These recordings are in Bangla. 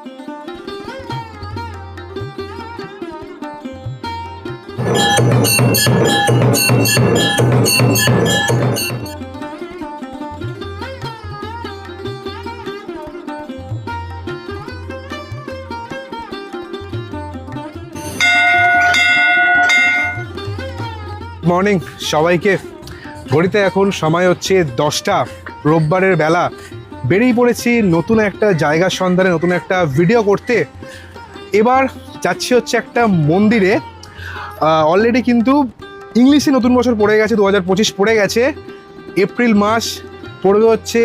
মর্নিং সবাইকে। ঘড়িতে এখন সময় হচ্ছে দশটা। রোববারের বেলা। বেরিয়ে পড়েছি নতুন একটা জায়গার সন্ধানে, নতুন একটা ভিডিও করতে। এবার যাচ্ছি হচ্ছে একটা মন্দিরে। অলরেডি কিন্তু ইংলিশে নতুন বছর পড়ে গেছে, দু হাজার পঁচিশ পড়ে গেছে। এপ্রিল মাস পড়বে হচ্ছে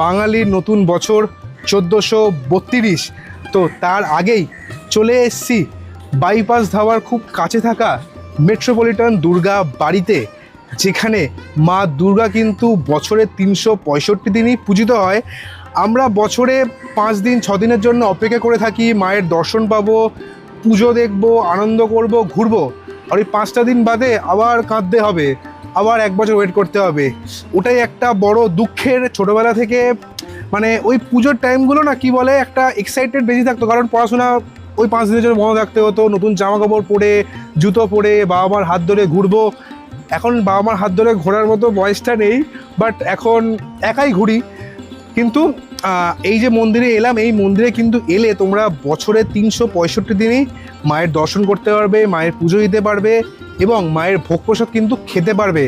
বাঙালির নতুন বছর, চোদ্দোশো বত্রিশ। তো তার আগেই চলে এসছি বাইপাস ধাওয়ার খুব কাছে থাকা মেট্রোপলিটন দুর্গা বাড়িতে। যেখানে মা দুর্গা কিন্তু বছরে তিনশো পঁয়ষট্টি দিনই পূজিত হয়। আমরা বছরে পাঁচ দিন, ছ দিনের জন্য অপেক্ষা করে থাকি, মায়ের দর্শন পাবো, পুজো দেখব, আনন্দ করব, ঘুরবো। আর ওই পাঁচটা দিন বাদে আবার কাঁদতে হবে, আবার এক বছর ওয়েট করতে হবে। ওটাই একটা বড় দুঃখের ছোটোবেলা থেকে মানে ওই পুজোর টাইমগুলো না কি বলে, একটা এক্সাইটেড বেশি থাকতো। কারণ পড়াশোনা ওই পাঁচ দিনের জন্য বন্ধ থাকতে হতো, নতুন জামা কাপড় পরে, জুতো পরে বাবা মার হাত ধরে ঘুরবো। এখন বাবা মার হাত ধরে ঘোরার মতো বয়সটা নেই বাট এখন একাই ঘুরি। কিন্তু এই যে মন্দিরে এলাম, এই মন্দিরে কিন্তু এলে তোমরা বছরে তিনশো পঁয়ষট্টি দিনই মায়ের দর্শন করতে পারবে, মায়ের পুজো দিতে পারবে এবং মায়ের ভোগ প্রসাদ কিন্তু খেতে পারবে।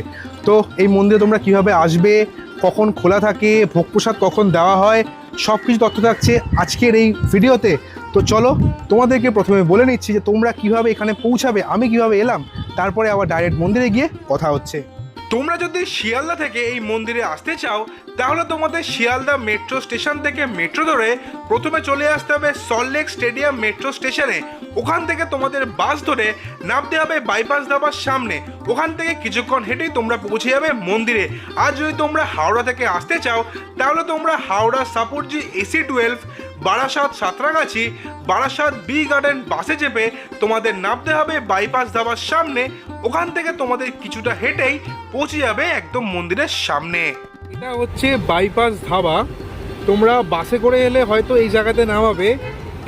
তো এই মন্দিরে তোমরা কীভাবে আসবে, কখন খোলা থাকে, ভোগ প্রসাদ কখন দেওয়া হয় সব কিছু তথ্য থাকছে আজকের এই ভিডিওতে। তো চলো, তোমাদেরকে প্রথমে বলে নিচ্ছি যে তোমরা কীভাবে এখানে পৌঁছাবে, আমি কীভাবে এলাম, তারপরে আবার ডাইরেক্ট মন্দিরে গিয়ে কথা হচ্ছে। তোমরা যদি শিয়ালদা থেকে এই মন্দিরে আসতে চাও, তাহলে তোমাদের শিয়ালদা মেট্রো স্টেশন থেকে মেট্রো ধরে প্রথমে চলে আসতে হবে সল্টলেক স্টেডিয়াম মেট্রো স্টেশনে ওখান থেকে তোমাদের বাস ধরে নামতে হবে বাইপাস ধাবার সামনে। ওখান থেকে কিছুক্ষণ হেঁটেই তোমরা পৌঁছে যাবে মন্দিরে। আর যদি তোমরা হাওড়া থেকে আসতে চাও, তাহলে তোমরা Howrah Shapoorji AC twelve Barasat Santragachi, Barasat B garden বাসে চেপে তোমাদের নামতে হবে, বাইপাস ধাবার সামনে। ওখান থেকে তোমাদের কিছুটা হেঁটেই পৌঁছে যাবে একদম মন্দিরের সামনে। এটা হচ্ছে বাইপাস ধাবা। তোমরা বাসে করে এলে হয়তো এই জায়গাতে নামাবে।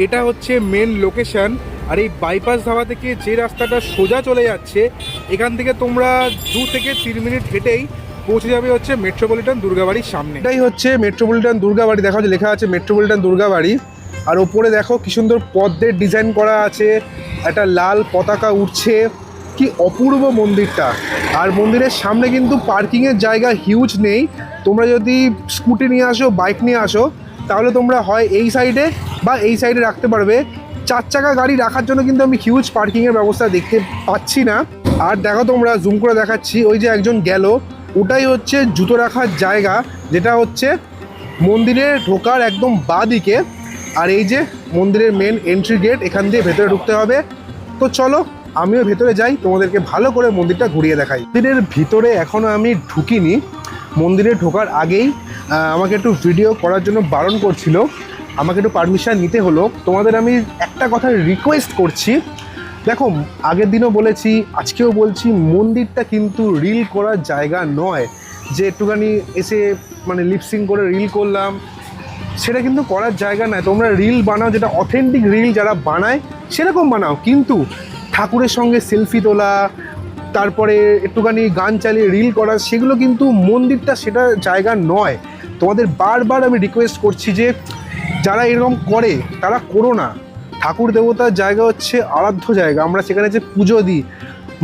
এটা হচ্ছে মেন লোকেশন আর এই বাইপাস ধাবা থেকে যে রাস্তাটা সোজা চলে যাচ্ছে, এখান থেকে তোমরা দু থেকে তিন মিনিট হেঁটেই পৌঁছে যাবে হচ্ছে মেট্রোপলিটন দুর্গাবাড়ির সামনে। এটাই হচ্ছে মেট্রোপলিটন দুর্গাবাড়ি। দেখা লেখা আছে মেট্রোপলিটন দুর্গাবাড়ি। আর ওপরে দেখো কি সুন্দর পদ্মের ডিজাইন করা আছে। একটা লাল পতাকা উঠছে কি অপূর্ব মন্দিরটা। আর মন্দিরের সামনে কিন্তু পার্কিংয়ের জায়গা হিউজ নেই। তোমরা যদি স্কুটি নিয়ে আসো বাইক নিয়ে আসো, তাহলে তোমরা হয় এই সাইডে বা এই সাইডে রাখতে পারবে। চার চাকা গাড়ি রাখার জন্য কিন্তু আমি হিউজ পার্কিংয়ের ব্যবস্থা দেখতে পাচ্ছি না। আর দেখো তোমরা জুম করে দেখাচ্ছি। ওই যে একজন গেল। ওটাই হচ্ছে জুতো রাখার জায়গা, যেটা হচ্ছে মন্দিরে ঢোকার একদম বাঁ দিকে আর এই যে মন্দিরের মেন এন্ট্রি গেট এখান দিয়ে ভেতরে ঢুকতে হবে। তো চলো, আমিও ভেতরে যাই, তোমাদেরকে ভালো করে মন্দিরটা ঘুরিয়ে দেখাই। মন্দিরের ভিতরে এখনও আমি ঢুকিনি। মন্দিরে ঢোকার আগেই আমাকে একটু ভিডিও করার জন্য বারণ করছিল। আমাকে একটু পারমিশন নিতে হলো। তোমাদের আমি একটা কথা রিকোয়েস্ট করছি। দেখো, আগের দিনও বলেছি, আজকেও বলছি, মন্দিরটা কিন্তু রিল করার জায়গা নয়। যে একটুখানি এসে মানে লিপসিং করে রিল করলাম, সেটা কিন্তু করার জায়গা নয়। তোমরা রিল বানাও, যেটা অথেন্টিক রিল যারা বানায়, সেরকম বানাও। কিন্তু ঠাকুরের সঙ্গে সেলফি তোলা, তারপরে একটুখানি গান চালিয়ে রিল করা, সেগুলো কিন্তু মন্দিরটা সেটা জায়গা নয়। তোমাদের বারবার আমি রিকোয়েস্ট করছি যে, যারা এরকম করে, তারা করো না। ঠাকুর দেবতার জায়গা হচ্ছে আরাধ্য জায়গা। আমরা সেখানে যে পুজো দিই,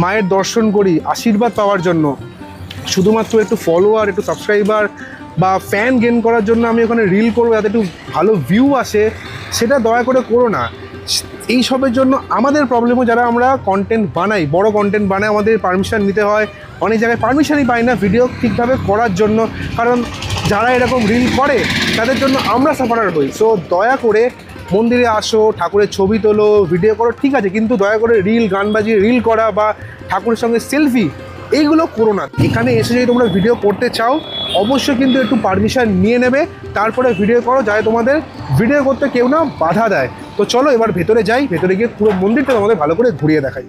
মায়ের দর্শন করি, আশীর্বাদ পাওয়ার জন্য। শুধুমাত্র একটু ফলোয়ার একটু সাবস্ক্রাইবার বা ফ্যান গেন করার জন্য আমি ওখানে রিল করব, যাতে একটু ভালো ভিউ আসে, সেটা দয়া করে করো না। এই সবের জন্য আমাদের প্রবলেমও যারা আমরা কন্টেন্ট বানাই, বড় কন্টেন্ট বানাই, আমাদের পারমিশন নিতে হয়। অনেক জায়গায় পারমিশনই পাই না ভিডিও ঠিকভাবে করার জন্য। কারণ যারা এরকম রিল করে, তাদের জন্য আমরা সাফারার হই। সো দয়া করে মন্দিরে আসো, ঠাকুরের ছবি তোলো ভিডিও করো, ঠিক আছে, কিন্তু দয়া করে রিল গান বাজিয়ে রিল করা বা ঠাকুরের সঙ্গে সেলফি এইগুলো করো না। এখানে এসে যদি তোমরা ভিডিও করতে চাও, অবশ্যই কিন্তু একটু পারমিশন নিয়ে নেবে, তারপরে ভিডিও করো, যাতে তোমাদের ভিডিও করতে কেউ না বাধা দেয়। তো চলো এবার ভেতরে যাই, ভেতরে গিয়ে পুরো মন্দিরটা তোমাদের ভালো করে ঘুরিয়ে দেখাই।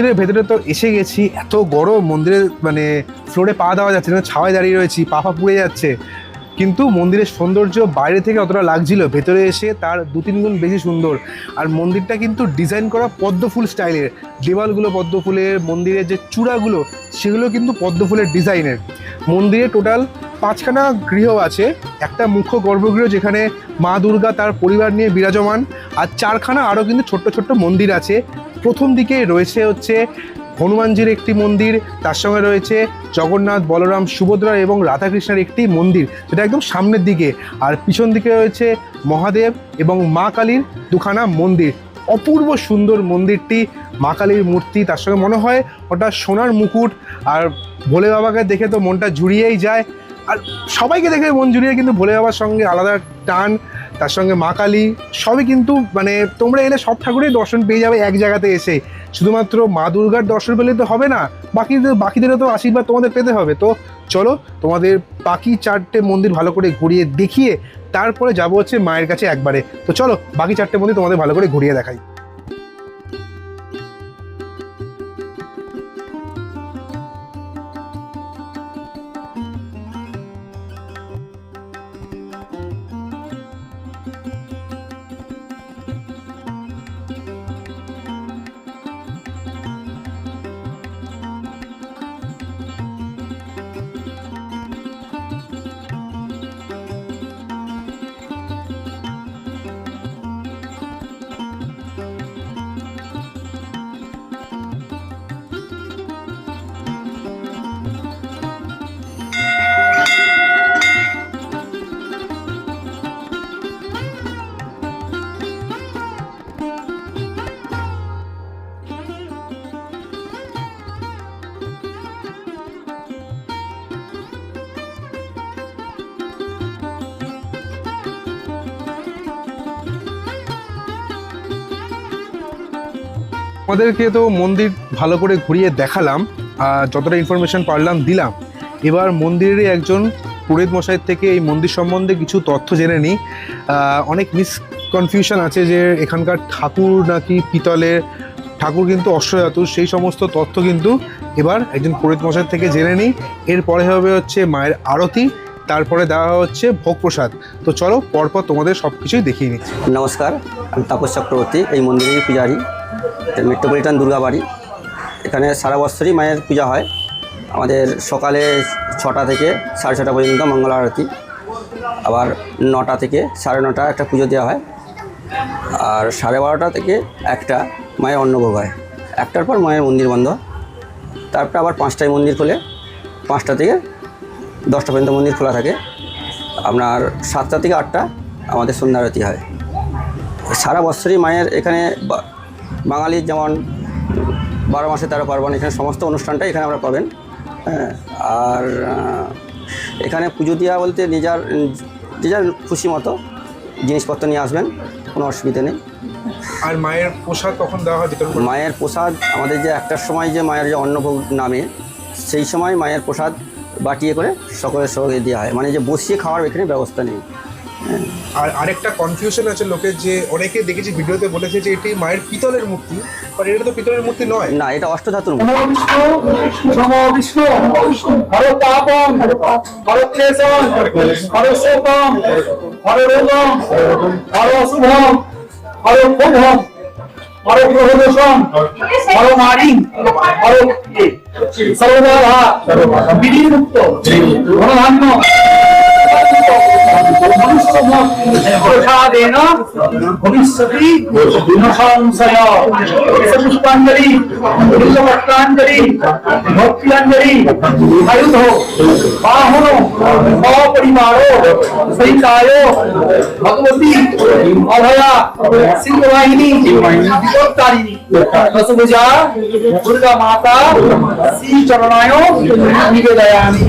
মন্দিরের ভেতরে তো এসে গেছি, এত গরম, মন্দিরের মানে ফ্লোরে পা দেওয়া যাচ্ছে না, ছাওয়ায় দাঁড়িয়ে রয়েছি, পা পা পুড়ে যাচ্ছে। কিন্তু মন্দিরের সৌন্দর্য বাইরে থেকে অতটা লাগছিল, ভেতরে এসে তার দু তিন গুণ বেশি সুন্দর। আর মন্দিরটা কিন্তু ডিজাইন করা পদ্মফুল স্টাইলের দেওয়ালগুলো পদ্মফুলের মন্দিরের যে চূড়াগুলো, সেগুলো কিন্তু পদ্মফুলের ডিজাইনের মন্দিরে টোটাল পাঁচখানা গৃহ আছে, একটা মুখ্য গর্ভগৃহ যেখানে মা দুর্গা তার পরিবার নিয়ে বিরাজমান, আর চারখানা আরও কিন্তু ছোট্ট ছোট্ট মন্দির আছে প্রথম দিকে রয়েছে হচ্ছে হনুমানজির একটি মন্দির, তার সঙ্গে রয়েছে জগন্নাথ, বলরাম, সুভদ্রা এবং রাধাকৃষ্ণের একটি মন্দির সেটা একদম সামনের দিকে। আর পিছন দিকে রয়েছে মহাদেব এবং মা কালীর দুখানা মন্দির। অপূর্ব সুন্দর মন্দিরটি মা কালীর মূর্তি, তার সঙ্গে মনে হয় ওটা সোনার মুকুট। আর ভোলে বাবাকে দেখে তো মনটা জুড়িয়েই যায়। আর সবাইকে দেখে মন জুড়িয়ে, কিন্তু ভোলে বাবার সঙ্গে আলাদা টান। তার সঙ্গে মা কালী, সবই কিন্তু মানে তোমরা এলে সব ঠাকুরের দর্শন পেয়ে যাবে এক জায়গাতে এসে। শুধুমাত্র মা দুর্গার দর্শন পেলে তো হবে না, বাকিদের বাকিদেরও তো আশীর্বাদ তোমাদের পেতে হবে। তো চলো, তোমাদের বাকি চারটে মন্দির ভালো করে ঘুরিয়ে দেখিয়ে তারপরে যাব হচ্ছে মায়ের কাছে একবারে। তো চলো, বাকি চারটে মন্দির তোমাদের ভালো করে ঘুরিয়ে দেখাই। আমাদেরকে তো মন্দির ভালো করে ঘুরিয়ে দেখালাম যতটা ইনফরমেশন পারলাম, দিলাম। এবার মন্দিরেরই একজন পুরোহিত মশাইয়ের থেকে এই মন্দির সম্বন্ধে কিছু তথ্য জেনে নিই। অনেক মিসকনফিউশন আছে যে এখানকার ঠাকুর নাকি পিতলের, ঠাকুর কিন্তু অশ্বজাতুর সেই সমস্ত তথ্য কিন্তু এবার একজন পুরোহিত মশাইয়ের থেকে জেনে নিই। এরপরে হবে হচ্ছে মায়ের আরতি, তারপরে দেওয়া হচ্ছে ভোগ প্রসাদ তো চলো, পরপর তোমাদের সব কিছুই দেখিয়ে নিচ্ছি। নমস্কার, আমি তাপস চক্রবর্তী, এই মন্দিরেরই পূজারি। মেট্রোপলিটন দুর্গাবাড়ি। এখানে সারা বছরই মায়ের পূজা হয়। আমাদের সকালে ছটা থেকে সাড়ে ছটা পর্যন্ত মঙ্গল আরতি। আবার নটা থেকে সাড়ে নটা একটা পুজো দেওয়া হয়। আর সাড়ে বারোটা থেকে একটা মায়ের অন্নভোগ হয়। একটার পর মায়ের মন্দির বন্ধ। তারপর আবার পাঁচটায় মন্দির খোলে। পাঁচটা থেকে দশটা পর্যন্ত মন্দির খোলা থাকে। আপনার সাতটা থেকে আটটা আমাদের সন্ধ্যা আরতি হয়। সারা বছরই মায়ের এখানে বাঙালির যেমন বারো মাসে তেরো পার্বণ এখানে সমস্ত অনুষ্ঠানটাই এখানে আমরা পাবেন। হ্যাঁ আর এখানে পুজো দেওয়া বলতে নিজের যে যার খুশি মতো জিনিসপত্র নিয়ে আসবেন কোনো অসুবিধা নেই। আর মায়ের প্রসাদ কখন দেওয়া হয় হয়? মায়ের প্রসাদ আমাদের যে একটার সময় যে মায়ের যে অন্নভোগ নামে সেই সময় মায়ের প্রসাদ বাটিয়ে করে সকলের সঙ্গে দেওয়া হয়। মানে যে বসিয়ে খাওয়ার এখানে ব্যবস্থা নেই। আর আরেকটা কনফিউশন আছে লোকের যে অনেকে দেখেছি ভিডিওতে বলেছে যে এটি মায়ের পিতলের মূর্তি বাট এটা তো পিতলের মূর্তি নয়। না এটা অষ্টধাতুর হর प्रसादेन भविष्यति न संशय पुष्पांजलि पुष्पपत्रांजलि भक्तियांजलि आयुधो बाहुनो अपरिवारो सहितायो भगवती अभया सिंहवाहिनी विपत्तारिणी दसभुजा दुर्गा माता, श्री चरणायो निवेदयामि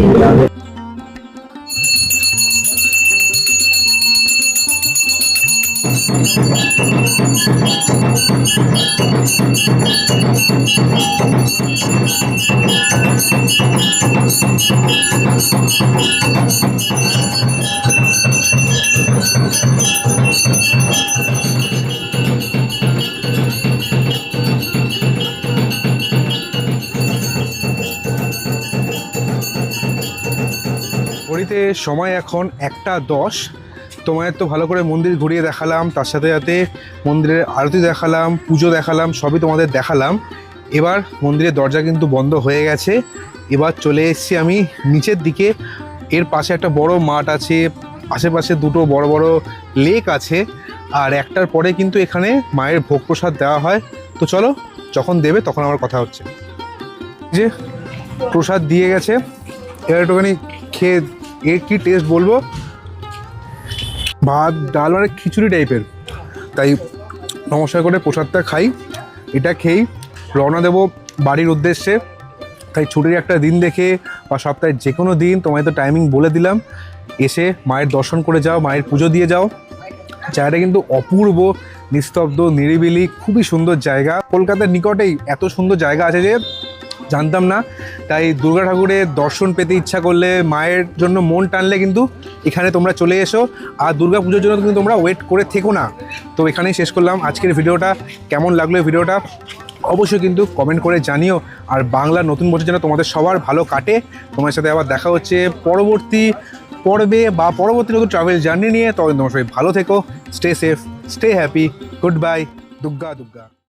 ঘড়িতে সময় এখন একটা দশ। তোমায় তো ভালো করে মন্দির ঘুরিয়ে দেখালাম, তার সাথে সাথে মন্দিরের আরতি দেখালাম, পুজো দেখালাম, সবই তোমাদের দেখালাম। এবার মন্দিরের দরজা কিন্তু বন্ধ হয়ে গেছে। এবার চলে এসেছি আমি নিচের দিকে। এর পাশে একটা বড় মাঠ আছে, আশেপাশে দুটো বড় বড় লেক আছে, আর একটার পরে কিন্তু এখানে মায়ের ভোগ প্রসাদ দেওয়া হয়। তো চলো, যখন দেবে তখন আমার কথা হচ্ছে। যে প্রসাদ দিয়ে গেছে। এবার একটুখানি খেয়ে, এর কি টেস্ট বলব? ভাত, ডাল মানে খিচুড়ি টাইপের তাই নমস্কার করে প্রসাদটা খাই, এটা খেয়েই রওনা দেবো বাড়ির উদ্দেশ্যে। তাই ছুটির একটা দিন দেখে বা সপ্তাহের যে কোনো দিন তোমায় তো টাইমিং বলে দিলাম, এসে মায়ের দর্শন করে যাও, মায়ের পুজো দিয়ে যাও। জায়গাটা কিন্তু অপূর্ব, নিস্তব্ধ, নিরিবিলি, খুবই সুন্দর জায়গা। কলকাতার নিকটেই এত সুন্দর জায়গা আছে যে জানতাম না। তাই দুর্গা ঠাকুরের দর্শন পেতে ইচ্ছা করলে মায়ের জন্য মন টানলে কিন্তু এখানে তোমরা চলে এসো। আর দুর্গা পুজোর জন্য কিন্তু তোমরা ওয়েট করে থেকো না। তো এখানেই শেষ করলাম আজকের ভিডিওটা। কেমন লাগল ভিডিওটা? অবশ্যই কিন্তু কমেন্ট করে জানিও। আর বাংলা নতুন বছর যেন তোমাদের সবার ভালো কাটে। তোমার সাথে আবার দেখা হচ্ছে পরবর্তী পর্বে বা পরবর্তী নতুন ট্রাভেল জার্নি নিয়ে। তখন তোমার সবাই ভালো থেকো stay safe stay happy good bye Durga Durga